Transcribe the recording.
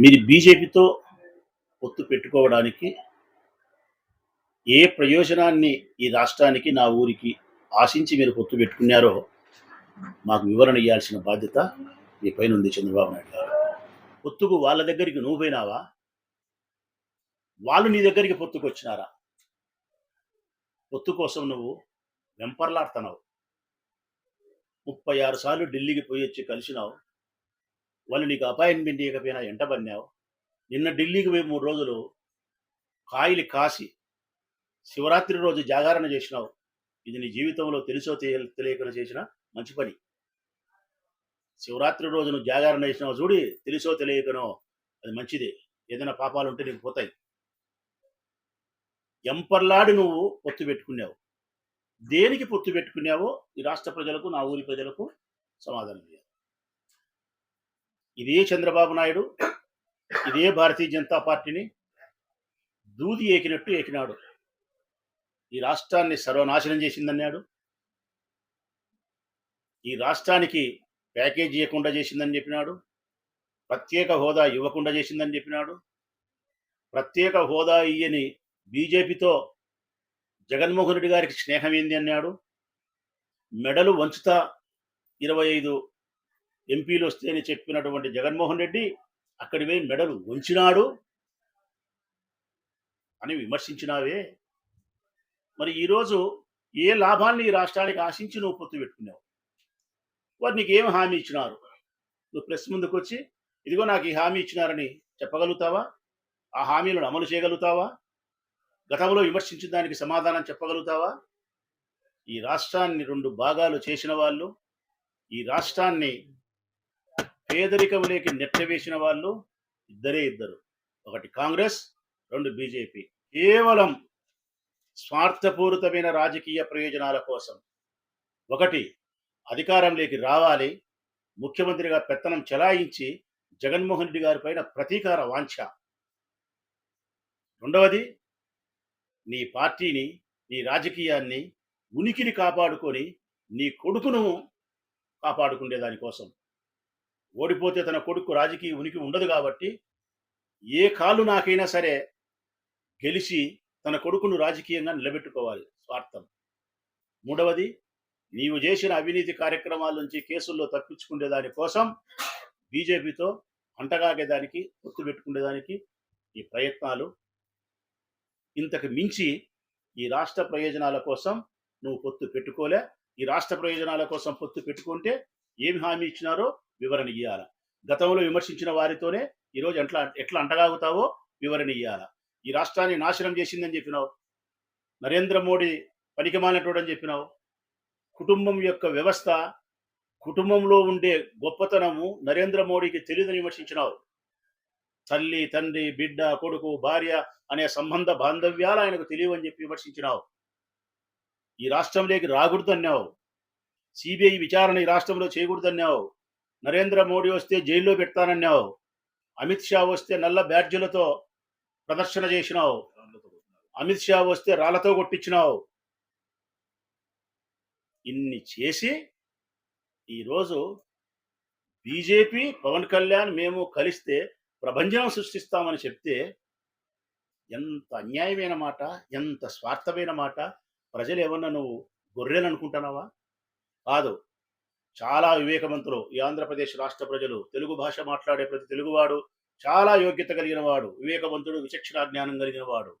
మీరు బీజేపీతో పొత్తు పెట్టుకోవడానికి ఏ ప్రయోజనాన్ని ఈ రాష్ట్రానికి నా ఊరికి ఆశించి మీరు పొత్తు పెట్టుకున్నారో మాకు వివరణ ఇవ్వాల్సిన బాధ్యత మీ పైన ఉంది చంద్రబాబు నాయుడు గారు. పొత్తుకు వాళ్ళ దగ్గరికి నువ్వు పోయినావా? వాళ్ళు నీ దగ్గరికి పొత్తుకు వచ్చినారా పొత్తు కోసం నువ్వు వెంపర్లాడుతున్నావు. ముప్పై ఆరు సార్లు ఢిల్లీకి పోయి వచ్చి కలిసినావు. వాళ్ళు నీకు అపాయింట్మెంట్ ఇవ్వకపోయినా ఎంటబన్నావు నిన్న ఢిల్లీకి పోయి మూడు రోజులు కాయలు కాసి శివరాత్రి రోజు జాగరణ చేసినావు. ఇది నీ జీవితంలో తెలుసో తెలియ- తెలియకుండా చేసిన మంచి పని. శివరాత్రి రోజు నువ్వు జాగరణ చేసినావు చూడి తెలుసో తెలియకనో అది మంచిదే. ఏదైనా పాపాలు ఉంటే నీకు పోతాయి. ఎంపర్లాడి నువ్వు పొత్తు పెట్టుకున్నావు. దేనికి పొత్తు పెట్టుకున్నావో ఈ రాష్ట్ర ప్రజలకు నా ఊరి ప్రజలకు సమాధానం చేయాలి ఇదే చంద్రబాబు నాయుడు ఇదే భారతీయ జనతా పార్టీని దూది ఏకినట్టు ఏకినాడు. ఈ రాష్ట్రాన్ని సర్వనాశనం చేసిందన్నాడు. ఈ రాష్ట్రానికి ప్యాకేజ్ ఇవ్వకుండా చేసిందని చెప్పినాడు. ప్రత్యేక హోదా ఇవ్వకుండా చేసిందని చెప్పినాడు. ప్రత్యేక హోదా ఇయ్యని బీజేపీతో జగన్మోహన్ రెడ్డి గారికి స్నేహం ఏంది అన్నాడు. మెడలు వంచుతా ఇరవై ఐదు ఎంపీలు వస్తే అని చెప్పినటువంటి జగన్మోహన్ రెడ్డి అక్కడి పోయి మెడలు ఉంచినాడు అని విమర్శించినావే. మరి ఈరోజు ఏ లాభాన్ని ఈ రాష్ట్రానికి ఆశించి నువ్వు పొత్తు పెట్టుకున్నావు? వారు నీకు ఏం హామీ ఇచ్చినారు? నువ్వు ప్రెస్ ముందుకు వచ్చి ఇదిగో నాకు ఈ హామీ ఇచ్చినారని చెప్పగలుగుతావా? ఆ హామీలను అమలు చేయగలుగుతావా? గతంలో విమర్శించిన దానికి సమాధానం చెప్పగలుగుతావా? ఈ రాష్ట్రాన్ని రెండు భాగాలు చేసిన వాళ్ళు ఈ రాష్ట్రాన్ని పేదరికంలోకి నెట్టవేసిన వాళ్ళు ఇద్దరే ఇద్దరు. ఒకటి కాంగ్రెస్ రెండు బీజేపీ. కేవలం స్వార్థపూరితమైన రాజకీయ ప్రయోజనాల కోసం. ఒకటి అధికారంలోకి రావాలి. ముఖ్యమంత్రిగా పెత్తనం చెలాయించి జగన్మోహన్ రెడ్డి గారి పైన ప్రతీకార వాంఛ. రెండవది నీ పార్టీని నీ రాజకీయాన్ని ఉనికిని కాపాడుకొని నీ కొడుకును కాపాడుకునే దానికోసం ఓడిపోతే తన కొడుకు రాజకీయ ఉనికి ఉండదు కాబట్టి ఏ కాలు నాకైనా సరే గెలిచి తన కొడుకును రాజకీయంగా నిలబెట్టుకోవాలి. స్వార్థం. మూడవది నీవు చేసిన అవినీతి కార్యక్రమాల నుంచి కేసుల్లో తప్పించుకునే దానికోసం బీజేపీతో అంటగాగేదానికి పొత్తు పెట్టుకునేదానికి ఈ ప్రయత్నాలు ఇంతకు మించి ఈ రాష్ట్ర ప్రయోజనాల కోసం నువ్వు పొత్తు పెట్టుకోలే. ఈ రాష్ట్ర ప్రయోజనాల కోసం పొత్తు పెట్టుకుంటే ఏమి హామీ ఇచ్చినారో వివరణ ఇవ్వాల గతంలో విమర్శించిన వారితోనే ఈరోజు ఎట్లా ఎట్లా అంటగాగుతావో వివరణ ఇవ్వాల ఈ రాష్ట్రాన్ని నాశనం చేసిందని చెప్పినావు. నరేంద్ర మోడీ పనికిమాలినటువంటి అని చెప్పినావు. కుటుంబం యొక్క వ్యవస్థ కుటుంబంలో ఉండే గొప్పతనము నరేంద్ర మోడీకి తెలియదని విమర్శించినావు. తల్లి తండ్రి బిడ్డ కొడుకు భార్య అనే సంబంధ బాంధవ్యాలు ఆయనకు తెలియవని చెప్పి విమర్శించినావు. ఈ రాష్ట్రంలోకి రాకూడదన్నావు. సిబిఐ విచారణ ఈ రాష్ట్రంలో చేయకూడదన్నావు. నరేంద్ర మోడీ వస్తే జైల్లో పెడతానన్నావు. అమిత్ షా వస్తే నల్ల బ్యాడ్జీలతో ప్రదర్శన చేసినావు. అమిత్ షా వస్తే రాళ్ళతో కొట్టించినావు. ఇన్ని చేసి ఈరోజు బీజేపీ పవన్ కళ్యాణ్ మేము కలిస్తే ప్రభంజనం సృష్టిస్తామని చెప్తే ఎంత అన్యాయమైన మాట ఎంత స్వార్థమైన మాట. ప్రజలు ఏమన్నా నువ్వు గొర్రెలు అనుకుంటున్నావా కాదు. చాలా వివేకవంతులు ఈ ఆంధ్రప్రదేశ్ రాష్ట్ర ప్రజలు. తెలుగు భాష మాట్లాడే ప్రతి తెలుగువాడు చాలా యోగ్యత కలిగిన వాడు వివేకవంతుడు విచక్షణ జ్ఞానం కలిగిన వాడు